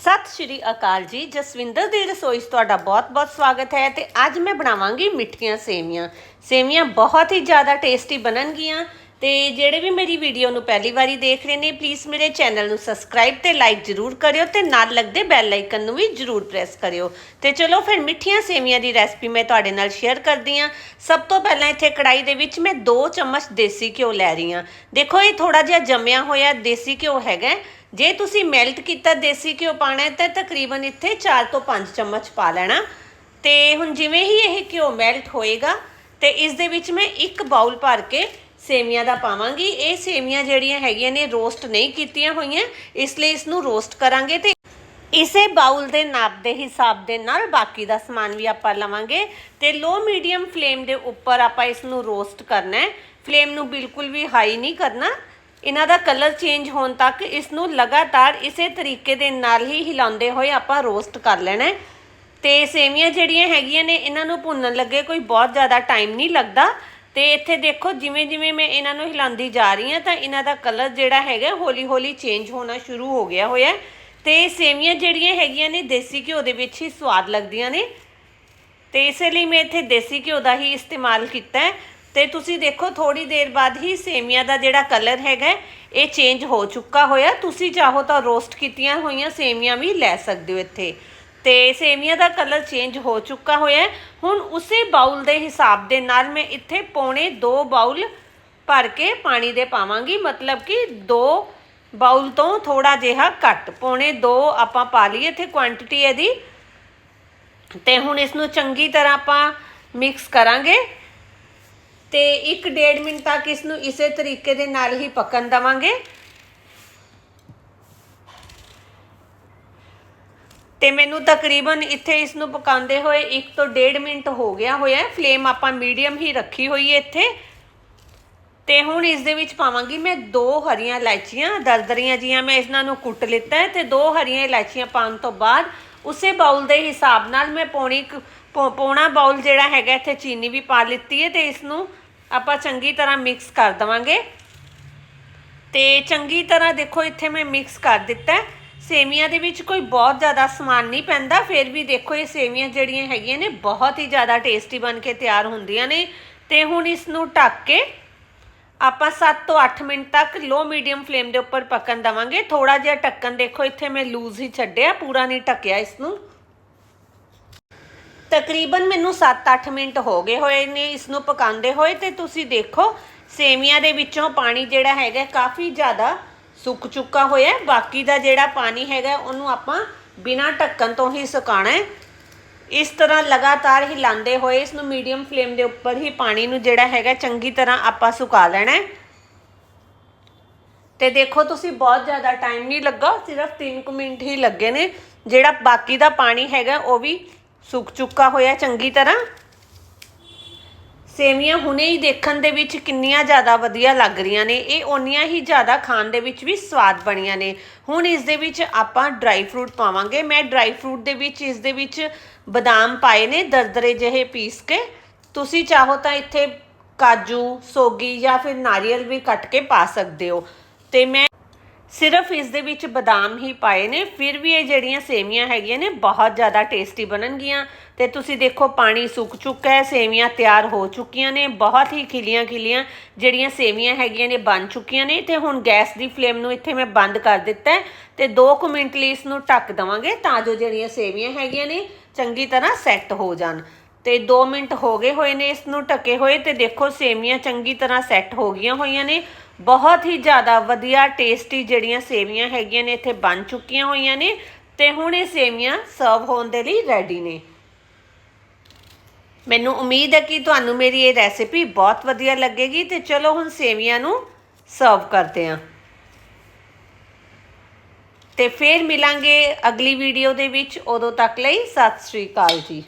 ਸਤਿ ਸ਼੍ਰੀ ਅਕਾਲ ਜੀ, ਜਸਵਿੰਦਰ ਦੀ ਰਸੋਈ 'ਚ ਤੁਹਾਡਾ ਬਹੁਤ-ਬਹੁਤ ਸਵਾਗਤ ਹੈ ਤੇ ਅੱਜ ਮੈਂ ਬਣਾਵਾਂਗੀ ਮਿੱਠੀਆਂ ਸੇਵੀਆਂ। ਸੇਵੀਆਂ ਬਹੁਤ ਹੀ ਜ਼ਿਆਦਾ ਟੇਸਟੀ ਬਣਨਗੀਆਂ ਤੇ ਜਿਹੜੇ ਵੀ ਮੇਰੀ ਵੀਡੀਓ ਨੂੰ ਪਹਿਲੀ ਵਾਰੀ ਦੇਖ ਰਹੇ ਨੇ ਪਲੀਜ਼ ਮੇਰੇ ਚੈਨਲ ਨੂੰ ਸਬਸਕ੍ਰਾਈਬ ਤੇ ਲਾਈਕ ਜ਼ਰੂਰ ਕਰਿਓ ਤੇ ਨਾਲ ਲੱਗਦੇ ਬੈਲ ਆਈਕਨ ਨੂੰ ਵੀ ਜ਼ਰੂਰ ਪ੍ਰੈਸ ਕਰਿਓ। ਤੇ ਚਲੋ ਫਿਰ ਮਿੱਠੀਆਂ ਸੇਵੀਆਂ ਦੀ ਰੈਸਪੀ ਮੈਂ ਤੁਹਾਡੇ ਨਾਲ ਸ਼ੇਅਰ ਕਰਦੀ ਹਾਂ। ਸਭ ਤੋਂ ਪਹਿਲਾਂ ਇੱਥੇ ਕੜਾਈ ਦੇ ਵਿੱਚ ਮੈਂ 2 ਚਮਚ ਦੇਸੀ ਘਿਓ ਲੈ ਰਹੀ ਹਾਂ। ਦੇਖੋ ਇਹ ਥੋੜਾ ਜਿਹਾ ਜੰਮਿਆ ਹੋਇਆ ਦੇਸੀ ਘਿਓ ਹੈਗਾ ਜੇ ਤੁਸੀਂ ਮੈਲਟ ਕੀਤਾ ਦੇਸੀ ਘਿਓ ਪਾਣਾ ਹੈ, ਤਾਂ ਤਕਰੀਬਨ ਇੱਥੇ 4 ਤੋਂ 5 ਚਮਚ ਪਾ ਲੈਣਾ। ਤੇ ਹੁਣ ਜਿਵੇਂ ਹੀ ਇਹ ਘਿਓ ਮੈਲਟ ਹੋਏਗਾ, ਤੇ ਇਸ ਦੇ ਵਿੱਚ ਮੈਂ ਇੱਕ ਬਾਉਲ ਭਰ ਕੇ ਸੇਵੀਆਂ ਦਾ ਪਾਵਾਂਗੀ। ਇਹ ਸੇਵੀਆਂ ਜਿਹੜੀਆਂ ਹੈਗੀਆਂ ਨੇ ਰੋਸਟ ਨਹੀਂ ਕੀਤੀਆਂ ਹੋਈਆਂ। ਇਸ ਲਈ ਇਸ ਨੂੰ ਰੋਸਟ ਕਰਾਂਗੇ ਤੇ ਇਸੇ ਬਾਉਲ ਦੇ ਨਾਪ ਦੇ ਹਿਸਾਬ ਦੇ ਨਾਲ ਬਾਕੀ ਦਾ ਸਮਾਨ ਵੀ ਆਪਾਂ ਲਵਾਂਗੇ। ਤੇ ਲੋ ਮੀਡੀਅਮ ਫਲੇਮ ਦੇ ਉੱਪਰ ਆਪਾਂ ਇਸ ਨੂੰ ਰੋਸਟ ਕਰਨਾ ਹੈ। ਫਲੇਮ ਨੂੰ ਬਿਲਕੁਲ ਵੀ ਹਾਈ ਨਹੀਂ ਕਰਨਾ। ਇਹਨਾਂ ਦਾ ਕਲਰ ਚੇਂਜ ਹੋਣ ਤੱਕ ਇਸ ਨੂੰ ਲਗਾਤਾਰ ਇਸੇ ਤਰੀਕੇ ਦੇ ਨਾਲ ਹੀ ਹਿਲਾਉਂਦੇ ਹੋਏ ਆਪਾਂ ਰੋਸਟ ਕਰ ਲੈਣਾ ਹੈ। ਤੇ ਸੇਵੀਆਂ ਜਿਹੜੀਆਂ ਹੈਗੀਆਂ ਨੇ, ਇਹਨਾਂ ਨੂੰ ਭੁੰਨਣ ਲੱਗੇ ਕੋਈ ਬਹੁਤ ਜ਼ਿਆਦਾ ਟਾਈਮ ਨਹੀਂ ਲੱਗਦਾ। ਤੇ ਇੱਥੇ ਦੇਖੋ ਜਿਵੇਂ ਜਿਵੇਂ ਮੈਂ ਇਹਨਾਂ ਨੂੰ ਹਿਲਾਉਂਦੀ ਜਾ ਰਹੀ ਹਾਂ, ਤਾਂ ਇਹਨਾਂ ਦਾ ਕਲਰ ਜਿਹੜਾ ਹੈਗਾ ਹੌਲੀ ਹੌਲੀ ਚੇਂਜ ਹੋਣਾ ਸ਼ੁਰੂ ਹੋ ਗਿਆ ਹੋਇਆ ਹੈ। ਤੇ ਸੇਵੀਆਂ ਜਿਹੜੀਆਂ ਹੈਗੀਆਂ ਨੇ, ਦੇਸੀ ਘਿਓ ਦੇ ਵਿੱਚ ਹੀ ਸਵਾਦ ਲੱਗਦੀਆਂ ਨੇ। ਤੇ ਇਸੇ ਲਈ ਮੈਂ ਇੱਥੇ ਦੇਸੀ ਘਿਓ ਦਾ ਹੀ ਇਸਤੇਮਾਲ ਕੀਤਾ ਹੈ। ਤੇ ਤੁਸੀਂ ਦੇਖੋ ਥੋੜੀ ਦੇਰ ਬਾਅਦ ਹੀ ਸੇਵੀਆਂ ਦਾ ਜਿਹੜਾ ਕਲਰ ਹੈਗਾ ਇਹ ਚੇਂਜ ਹੋ ਚੁੱਕਾ ਹੋਇਆ। ਤੁਸੀਂ ਚਾਹੋ ਤਾਂ ਰੋਸਟ ਕੀਤੀਆਂ ਹੋਈਆਂ ਸੇਵੀਆਂ ਵੀ ਲੈ ਸਕਦੇ ਹੋ ਇੱਥੇ। ਤੇ ਸੇਵੀਆਂ ਦਾ ਕਲਰ ਚੇਂਜ ਹੋ ਚੁੱਕਾ ਹੋਇਆ ਹੁਣ ਉਸੇ ਬਾਉਲ ਦੇ ਹਿਸਾਬ ਦੇ ਨਾਲ ਮੈਂ ਇੱਥੇ ਪੌਣੇ 2 ਬਾਉਲ ਭਰ ਕੇ ਪਾਣੀ ਦੇ ਪਾਵਾਂਗੀ। ਮਤਲਬ ਕਿ 2 ਬਾਉਲ ਤੋਂ ਥੋੜਾ ਜਿਹਾ ਘੱਟ। ਪੌਣੇ 2 ਆਪਾਂ ਪਾ ਲਈਏ ਇੱਥੇ ਕੁਆਂਟੀਟੀ ਇਹਦੀ। ਤੇ ਹੁਣ ਇਸ ਨੂੰ ਚੰਗੀ ਤਰ੍ਹਾਂ ਆਪਾਂ ਮਿਕਸ ਕਰਾਂਗੇ। ਤੇ 1.5 ਮਿੰਟ ਤੱਕ ਇਸ ਨੂੰ ਇਸੇ ਤਰੀਕੇ ਦੇ ਨਾਲ ਹੀ ਪੱਕਣ ਦਵਾਂਗੇ। ਤੇ ਮੈਨੂੰ ਤਕਰੀਬਨ ਇੱਥੇ ਇਸ ਨੂੰ ਪਕਾਉਂਦੇ ਹੋਏ 1 ਤੋਂ 1.5 ਮਿੰਟ ਹੋ ਗਿਆ ਹੋਇਆ ਫਲੇਮ ਆਪਾਂ ਮੀਡੀਅਮ ਹੀ ਰੱਖੀ ਹੋਈ ਹੈ ਇੱਥੇ। ਤੇ ਹੁਣ ਇਸ ਦੇ ਵਿੱਚ ਪਾਵਾਂਗੀ ਮੈਂ ਦੋ ਹਰੀਆਂ ਇਲਾਇਚੀਆਂ ਦਰਦਰੀਆਂ ਜੀਆਂ ਮੈਂ ਇਹਨਾਂ ਨੂੰ ਕੁੱਟ ਲਿੱਤਾ ਹੈ ਤੇ ਦੋ ਹਰੀਆਂ ਇਲਾਇਚੀਆਂ ਪਾਉਣ ਤੋਂ ਬਾਅਦ ਉਸੇ ਬਾਉਲ ਦੇ ਹਿਸਾਬ ਨਾਲ ਮੈਂ ਪੌਣੀ ਪੌ- ਪੌਣਾ ਬਾਉਲ ਜਿਹੜਾ ਹੈਗਾ ਇੱਥੇ ਚੀਨੀ ਵੀ ਪਾ ਲਿੱਤੀ ਹੈ ਤੇ ਇਸ ਨੂੰ ਆਪਾਂ ਚੰਗੀ ਤਰ੍ਹਾਂ ਮਿਕਸ ਕਰ ਦਵਾਂਗੇ। ਤੇ ਚੰਗੀ ਤਰ੍ਹਾਂ ਦੇਖੋ, ਇੱਥੇ ਮੈਂ ਮਿਕਸ ਕਰ ਦਿੱਤਾ ਹੈ। ਸੇਵੀਆਂ ਦੇ ਵਿੱਚ ਕੋਈ ਬਹੁਤ ਜ਼ਿਆਦਾ ਸਮਾਨ ਨਹੀਂ ਪੈਂਦਾ, ਫਿਰ ਵੀ ਦੇਖੋ, ਇਹ ਸੇਵੀਆਂ ਜਿਹੜੀਆਂ ਹੈਗੀਆਂ ਨੇ, ਬਹੁਤ ਹੀ ਜ਼ਿਆਦਾ ਟੇਸਟੀ ਬਣ ਕੇ ਤਿਆਰ ਹੁੰਦੀਆਂ ਨੇ। ਤੇ ਹੁਣ ਇਸ ਨੂੰ ਢੱਕ ਕੇ ਆਪਾਂ 7 ਤੋਂ 8 ਮਿੰਟ ਤੱਕ ਲੋ ਮੀਡੀਅਮ ਫਲੇਮ ਦੇ ਉੱਪਰ ਪੱਕਣ ਦਵਾਂਗੇ। ਥੋੜਾ ਜਿਹਾ ਢੱਕਣ ਦੇਖੋ, ਇੱਥੇ ਮੈਂ ਲੂਜ਼ ਹੀ ਛੱਡਿਆ, ਪੂਰਾ ਨਹੀਂ ਢੱਕਿਆ ਇਸ ਨੂੰ ਤਕਰੀਬਨ ਮੈਨੂੰ 7-8 ਮਿੰਟ ਹੋ ਗਏ ਹੋਏ ਨੇ ਇਸ ਨੂੰ ਪਕਾਉਂਦੇ ਹੋਏ ਤੇ ਤੁਸੀਂ ਦੇਖੋ ਸੇਵੀਆਂ ਦੇ ਵਿੱਚੋਂ ਪਾਣੀ ਜਿਹੜਾ ਹੈਗਾ ਕਾਫੀ ਜ਼ਿਆਦਾ ਸੁੱਕ ਚੁੱਕਾ ਹੋਇਆ ਬਾਕੀ ਦਾ ਜਿਹੜਾ ਪਾਣੀ ਹੈਗਾ ਉਹਨੂੰ ਆਪਾਂ ਬਿਨਾਂ ਢੱਕਣ ਤੋਂ ਹੀ ਸੁਕਾਣਾ ਹੈ। ਇਸ ਤਰ੍ਹਾਂ ਲਗਾਤਾਰ ਹਿਲਾਉਂਦੇ ਹੋਏ ਇਸ ਨੂੰ ਮੀਡੀਅਮ ਫਲੇਮ ਦੇ ਉੱਪਰ ਹੀ ਪਾਣੀ ਨੂੰ ਜਿਹੜਾ ਹੈਗਾ ਚੰਗੀ ਤਰ੍ਹਾਂ ਆਪਾਂ ਸੁਕਾ ਲੈਣਾ ਹੈ। ਤੇ ਦੇਖੋ ਤੁਸੀਂ ਬਹੁਤ ਜ਼ਿਆਦਾ ਟਾਈਮ ਨਹੀਂ ਲੱਗਾ, ਸਿਰਫ 3 ਕੁ ਮਿੰਟ ਹੀ ਲੱਗੇ ਨੇ। ਜਿਹੜਾ ਬਾਕੀ ਦਾ ਪਾਣੀ ਹੈਗਾ ਉਹ ਵੀ ਸੁੱਕ ਚੁੱਕਾ ਹੋਇਆ ਚੰਗੀ ਤਰ੍ਹਾਂ? ਸੇਵੀਆਂ ਹੁਣੇ ਹੀ ਦੇਖਣ ਦੇ ਵਿੱਚ ਕਿੰਨੀਆਂ ਜ਼ਿਆਦਾ ਵਧੀਆ ਲੱਗ ਰਹੀਆਂ ਨੇ। ਇਹ ਓਨੀਆਂ ਹੀ ਜ਼ਿਆਦਾ ਖਾਣ ਦੇ ਵਿੱਚ ਵੀ ਸਵਾਦ ਬਣੀਆਂ ਨੇ। ਹੁਣ ਇਸ ਦੇ ਵਿੱਚ ਆਪਾਂ ਡਰਾਈ ਫਰੂਟ ਪਾਵਾਂਗੇ। ਮੈਂ ਡਰਾਈ ਫਰੂਟ ਦੇ ਵਿੱਚ ਇਸ ਦੇ ਵਿੱਚ ਬਦਾਮ ਪਾਏ ਨੇ ਦਰਦਰੇ ਜਿਹੇ ਪੀਸ ਕੇ। ਤੁਸੀਂ ਚਾਹੋ ਤਾਂ ਇੱਥੇ ਕਾਜੂ, ਸੋਗੀ ਜਾਂ ਫਿਰ ਨਾਰੀਅਲ ਵੀ ਕੱਟ ਕੇ ਪਾ ਸਕਦੇ ਹੋ। ਤੇ ਮੈਂ ਸਿਰਫ ਇਸ ਦੇ ਵਿੱਚ ਬਦਾਮ ਹੀ ਪਾਏ ਨੇ, ਫਿਰ ਵੀ ਇਹ ਜਿਹੜੀਆਂ ਸੇਵੀਆਂ ਹੈਗੀਆਂ ਨੇ, ਬਹੁਤ ਜ਼ਿਆਦਾ ਟੇਸਟੀ ਬਣਨਗੀਆਂ। ਤੇ ਤੁਸੀਂ ਦੇਖੋ, ਪਾਣੀ ਸੁੱਕ ਚੁੱਕਾ ਹੈ, ਸੇਵੀਆਂ ਤਿਆਰ ਹੋ ਚੁੱਕੀਆਂ ਨੇ, ਬਹੁਤ ਹੀ ਖਿਲੀਆਂ ਖਿਲੀਆਂ ਜਿਹੜੀਆਂ ਸੇਵੀਆਂ ਹੈਗੀਆਂ ਨੇ ਬਣ ਚੁੱਕੀਆਂ ਨੇ। ਤੇ ਹੁਣ ਗੈਸ ਦੀ ਫਲੇਮ ਨੂੰ ਇੱਥੇ ਮੈਂ ਬੰਦ ਕਰ ਦਿੱਤਾ ਹੈ ਤੇ 2 ਕੁ ਮਿੰਟ ਲਈ ਇਸ ਨੂੰ ਢੱਕ ਦਵਾਂਗੇ ਤਾਂ ਜੋ ਜਿਹੜੀਆਂ ਸੇਵੀਆਂ ਹੈਗੀਆਂ ਨੇ, ਚੰਗੀ ਤਰ੍ਹਾਂ ਸੈੱਟ ਹੋ ਜਾਣ। ਤੇ 2 ਮਿੰਟ ਹੋ ਗਏ ਹੋਏ ਨੇ ਇਸ ਨੂੰ ਢਕੇ ਹੋਏ ਤੇ ਦੇਖੋ ਸੇਵੀਆਂ ਚੰਗੀ ਤਰ੍ਹਾਂ ਸੈੱਟ ਹੋ ਗਈਆਂ ਹੋਈਆਂ ਨੇ। ਬਹੁਤ ਹੀ ਜ਼ਿਆਦਾ ਵਧੀਆ ਟੇਸਟੀ ਜਿਹੜੀਆਂ ਸੇਵੀਆਂ ਹੈਗੀਆਂ ਨੇ ਇੱਥੇ ਬਣ ਚੁੱਕੀਆਂ ਹੋਈਆਂ ਨੇ ਤੇ ਹੁਣ ਇਹ ਸੇਵੀਆਂ ਸਰਵ ਹੋਣ ਦੇ ਲਈ ਰੈਡੀ ਨੇ। ਮੈਨੂੰ ਉਮੀਦ ਹੈ ਕਿ ਤੁਹਾਨੂੰ ਮੇਰੀ ਇਹ ਰੈਸਿਪੀ ਬਹੁਤ ਵਧੀਆ ਲੱਗੇਗੀ ਤੇ ਚਲੋ ਹੁਣ ਸੇਵੀਆਂ ਨੂੰ ਸਰਵ ਕਰਦੇ ਹਾਂ। ਤੇ ਫੇਰ ਮਿਲਾਂਗੇ ਅਗਲੀ ਵੀਡੀਓ ਦੇ ਵਿੱਚ। ਉਦੋਂ ਤੱਕ ਲਈ ਸਤਿ ਸ੍ਰੀ ਅਕਾਲ ਜੀ।